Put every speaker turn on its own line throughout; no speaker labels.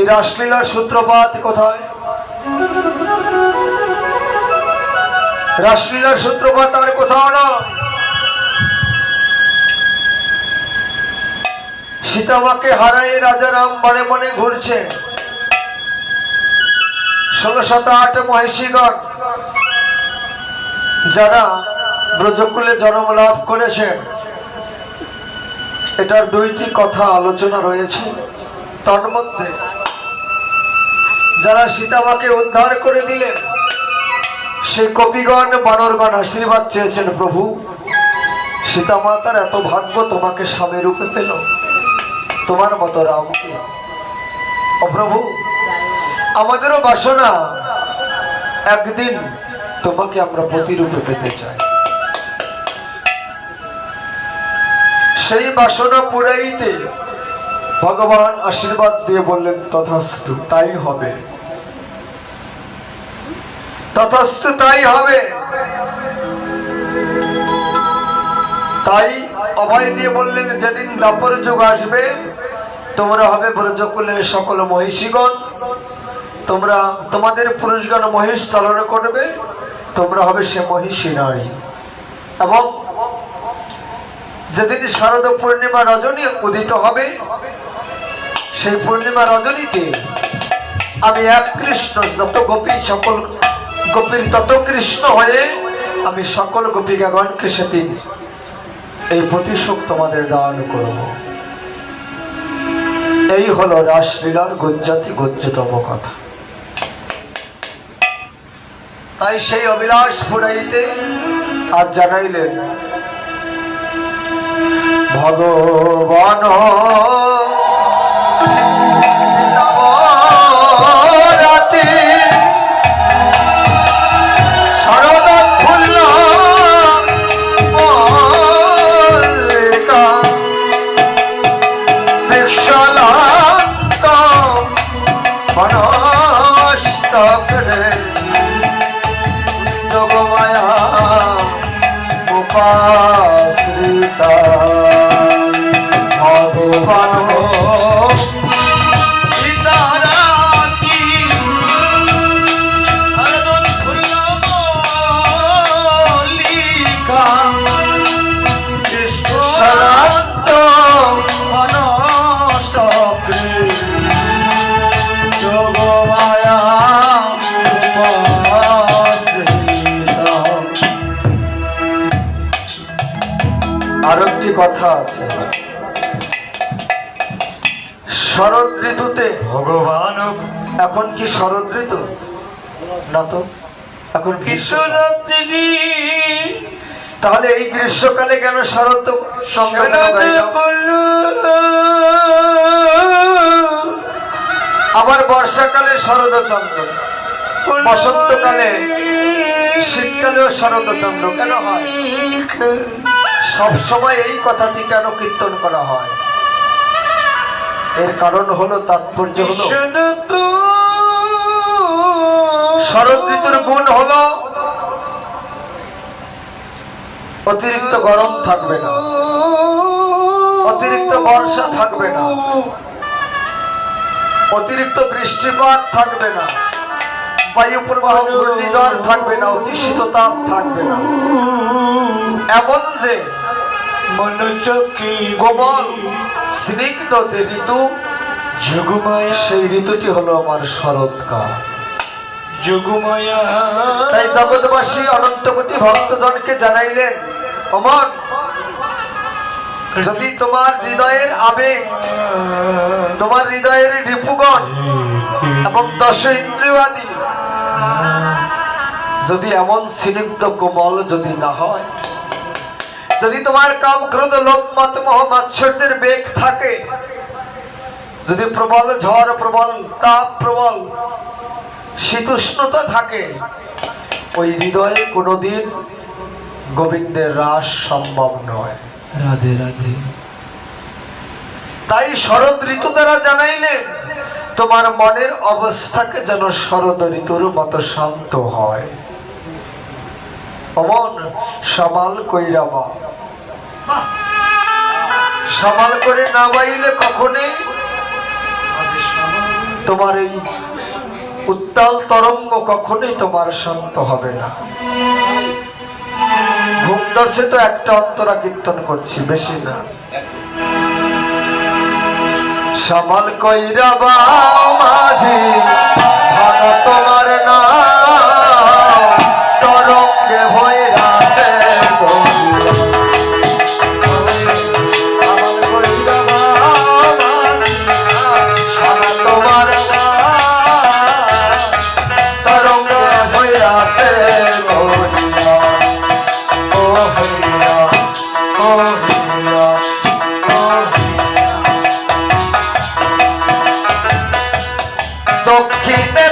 এই রাসলীলার সূত্রপাত কোথায়? রাসলীলার সূত্রপাত আর কোথাও না। সীতামাকে হারাই রাজারাম মনে মনে ঘুরছে। ষোলো শত আট মহিষীগণ, যারা ব্রজকুলে জন্ম লাভ করেছেন, এটার দুইটি কথা আলোচনা রয়েছে। তার মধ্যে যারা সীতামাকে উদ্ধার করে দিলেন সে কপিগণ, বানরগণ আশীর্বাদ চেয়েছেন, প্রভু। সীতামাতার এত ভাগ্য তোমাকে স্বামী রূপে পেল। তোমার মতো রামকে ও প্রভু, আমাদেরও বাসনা, একদিন তোমাকে আমরা প্রতিরূপে পেতে চাই। সেই বাসনা পুরাইতে ভগবান আশীর্বাদ দিয়ে বললেন, তথাস্তু, তাই হবে। তথাস্তু, তাই হবে। তাই অভয় দিয়ে বললেন, যেদিন দাপর যুগ আসবে, তোমরা হবে ব্রজকুলের সকল মহিষীগণ। তোমরা, তোমাদের পুরুষগণ মহিষ চালন করবে, তোমরা হবে সে মহিষী নারী। এবং যেদিন শারদ পূর্ণিমা রজনী উদিত হবে সেই পূর্ণিমা রজনীতে আমি এক কৃষ্ণ, যত গোপী সকল গোপীর তত কৃষ্ণ হয়ে আমি সকল গোপিকাগণকে সেদিন এই প্রতিশোধ তোমাদের দান করব। এই হলো রাসলীলার গুঞ্জাতি, গুঞ্জতম কথা। তাই সেই অবিলাস পুরাইতে আজ জানাইলেন, ভগবান কি শরৎ ঋতু না তো। এখন
বিশ্বরাত্রি
তাহলে এই গ্রীষ্মকালে কেন শরৎ আবার বর্ষাকালে শরৎ চন্দ্র। বসন্তকালে শীতকালেও শরৎ চন্দ্র। কেন হয়? সব সময় এই কথাটি কেন কীর্তন করা হয়? এর কারণ হলো তাৎপর্য হলো শরৎ ঋতুর গুণ হলো অতিরিক্ত গরম থাকবে না। অতিরিক্ত বর্ষা থাকবে না। অতিরিক্ত বৃষ্টিপাত থাকবে না। বায়ু প্রবাহ ঘূর্ণিঝড় থাকবে না অতি শীততাপ থাকবে না। এমন যে কোমল স্নিগ্ধ যে ঋতু,
যোগমায়া
সেই ঋতুটি হলো আমার শরৎকাল। তাই জগৎবাসী অনন্ত কোটি ভক্তজনকে জানাইলেন যদি তোমার হৃদয়ের আবেগ, তোমার হৃদয়ের রিপুগণ এবং দশ যদি এমন স্নিগ্ধ কোমল যদি না হয়, যদি তোমার কাম ক্রোধ লোভ মত মোহ মাৎসর্যের বেগ থাকে, যদি প্রবল ঝড়, প্রবল তাপ, প্রবল শীতোষ্ণতা থাকে। ওই হৃদয়ে কোনোদিন গোবিন্দের রাস সম্ভব নয়।
রাধে রাধে।
তাই শরৎ ঋতু দ্বারা জানাইলেন তোমার মনের অবস্থাকে যেন শরৎ ঋতুর মতো শান্ত হয়। অমন সামাল কইরাবা সামাল করে না বাইলে কখনই তোমার এই উত্তাল তরঙ্গ কখনোই তোমার শান্ত হবে না। ঘুম ধরছে তো একটা অন্তরা কীর্তন করছি, বেশি না। সামাল কইরা বা মাঝি, ভাঙা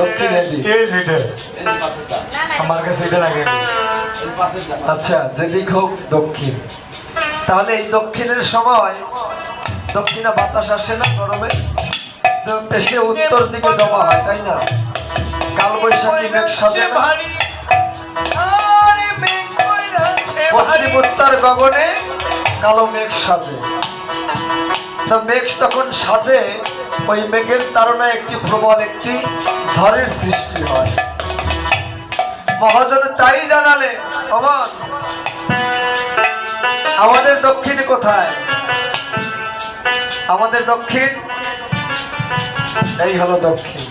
দক্ষিণে দিক।
এই যেটা আমার কাছে এটা লাগে
আচ্ছা যেদিক হোক দক্ষিণ। তাহলে এই দক্ষিণের সময় দক্ষিণে বাতাস আসে না গরমে? এসে উত্তর দিকে জমা হয় তাই না? কাল বৈশাখী মেঘ সাজে? পশ্চিম উত্তর গগনে কালো মেঘ সাজে। তো মেঘ তখন সাজে ওই মেঘের তারণায় একটি প্রবল একটি ঝড়ের সৃষ্টি হয়। মহাজন তাই জানালে অমন আমাদের দক্ষিণ কোথায়? আমাদের দক্ষিণ এই হলো দক্ষিণ।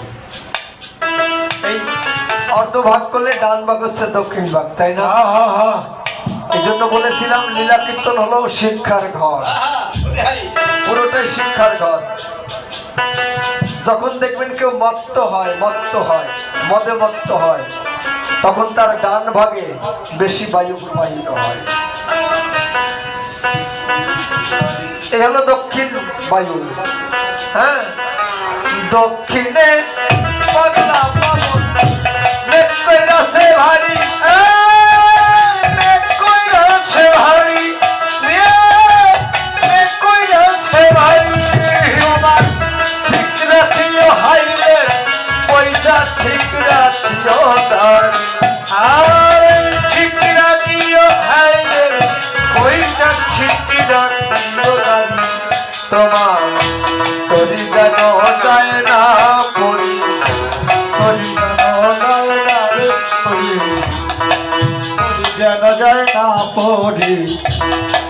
এই অর্ধ ভাগ করলে ডান ভাগ হচ্ছে দক্ষিণ ভাগ তাই না?
হ্যাঁ হ্যাঁ হ্যাঁ।
এই জন্য বলেছিলাম লীলা কীর্তন হলো শিক্ষার ঘর। পুরোটাই শিক্ষার ঘর। যখন দেখবেন কেউ মত্ত হয় মত্ত হয়, মদে মত্ত হয়, তখন তার ডান ভাগে বেশি বায়ু প্রবাহিত হয়। এ হলো দক্ষিণ বায়ু। হ্যাঁ? দক্ষিণে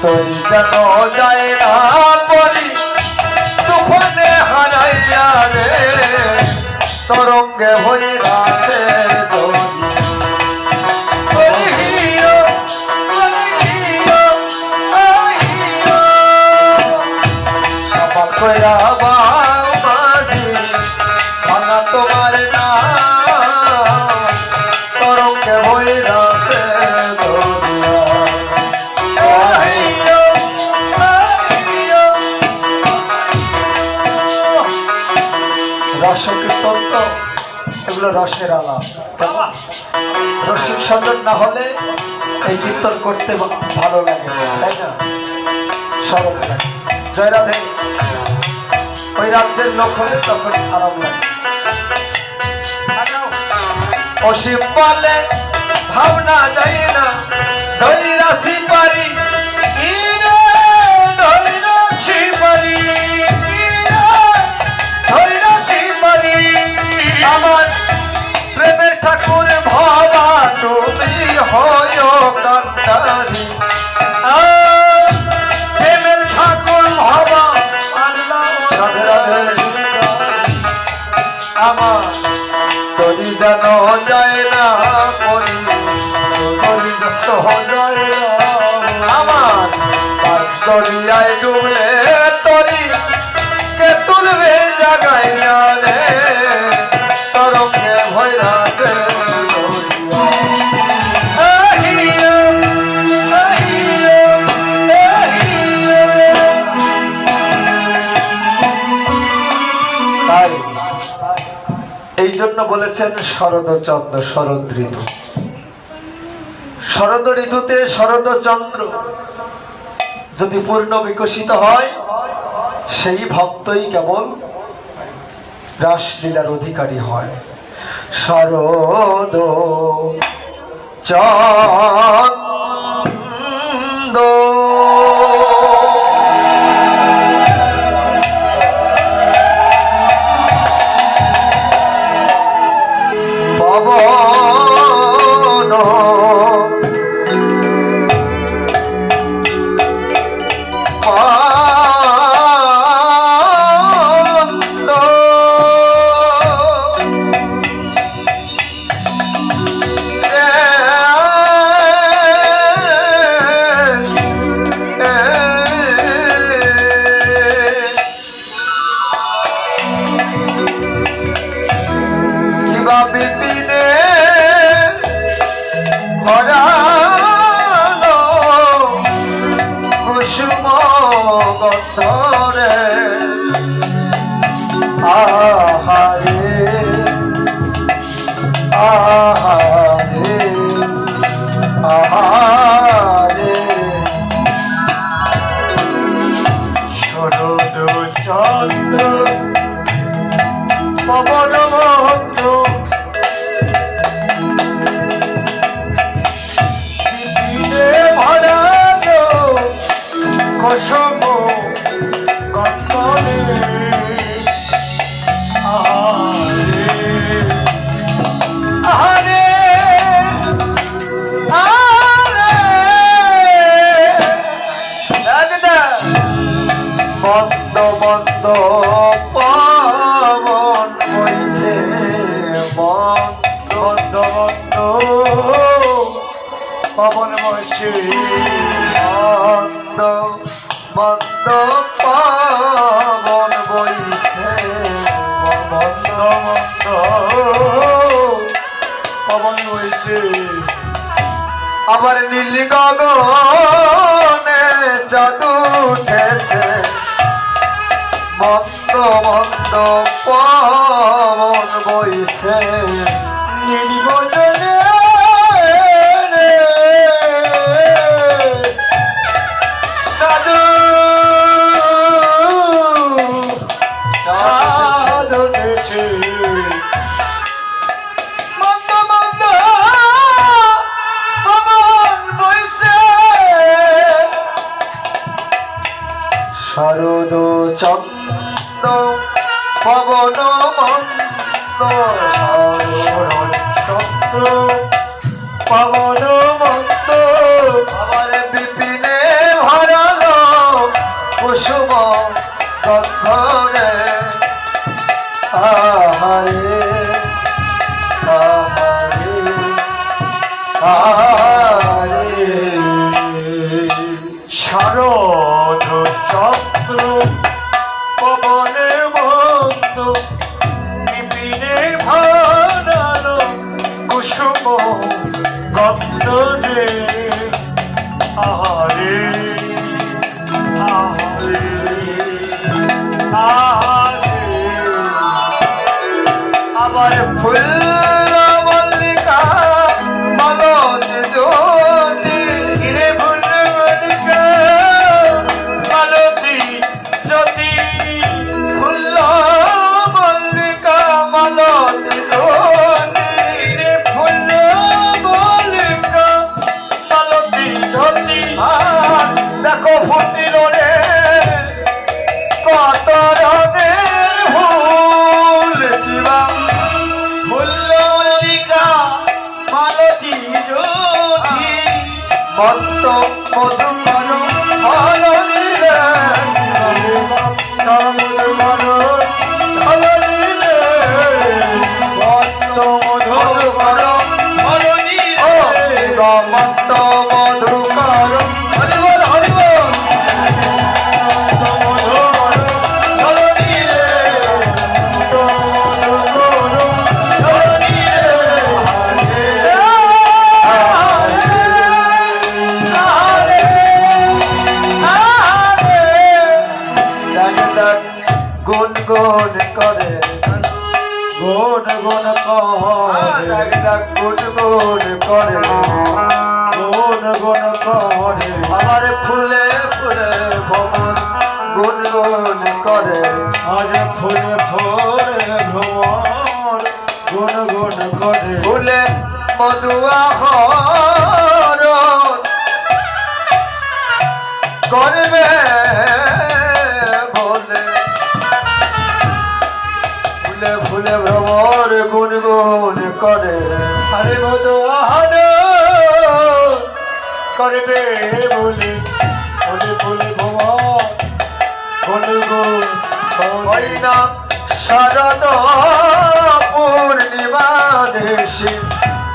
তরি জানো যায়? সজন না হলে এই কীর্তন করতে ভালো লাগে, তাই না? সরল লাগে। জয়রাধে ওই রাজ্যের লোক হলে তখন আরাম লাগে। অসীম বলে ভাবনা যায় না ধৈরাসি পারি
এই জন্য বলেছেন শরদচন্দ্র শরদ ঋতু শরদ ঋতুতে শরদচন্দ্র যদি পূর্ণ বিকশিত হয়, সেই ভক্তই কেবল রাসলীলার অধিকারী হয়। শরদ
চন্দ্র I've been বদ্ধ বদ্ধ পবন বসে
মন্দ মন্দ পবন বইছে মন্দ মন্দ পবন বইছে আবার নীল গগনে জাদু উঠেছে। মন্দ মন্দ পবন বইছে। 好好。
করে। আজ ফুলে ফুলে ভ্রমণ গুন গুন করে। ফুলে মধুয়া হর। করবে বলে। ফুলে ফুলে ভ্রমর গুন গুন করে। আরে মধু আহার করবে বলে। গুন হয় না শারদ পূর্ণিমা দেশে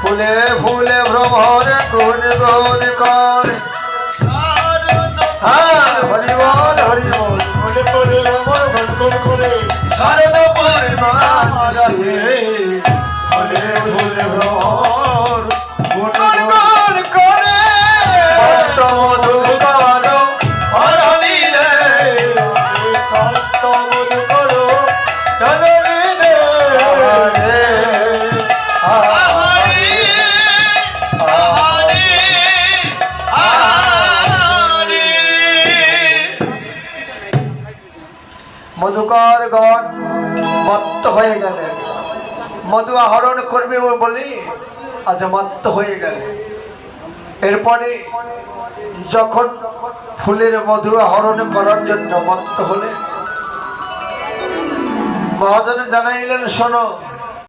ফুলে ফুলে ভ্রমর গুণ গুণ কর হ্যাঁ হরি বল হরি বল ভ্রমর গুন করে শারদ পূর্ণিমা বলি আজমাত্ম হয়ে গেল। এরপরে যখন ফুলের মধু আহরণ করার জন্য মত্ত হলে, মহাজনে জানাইলেন, শোনো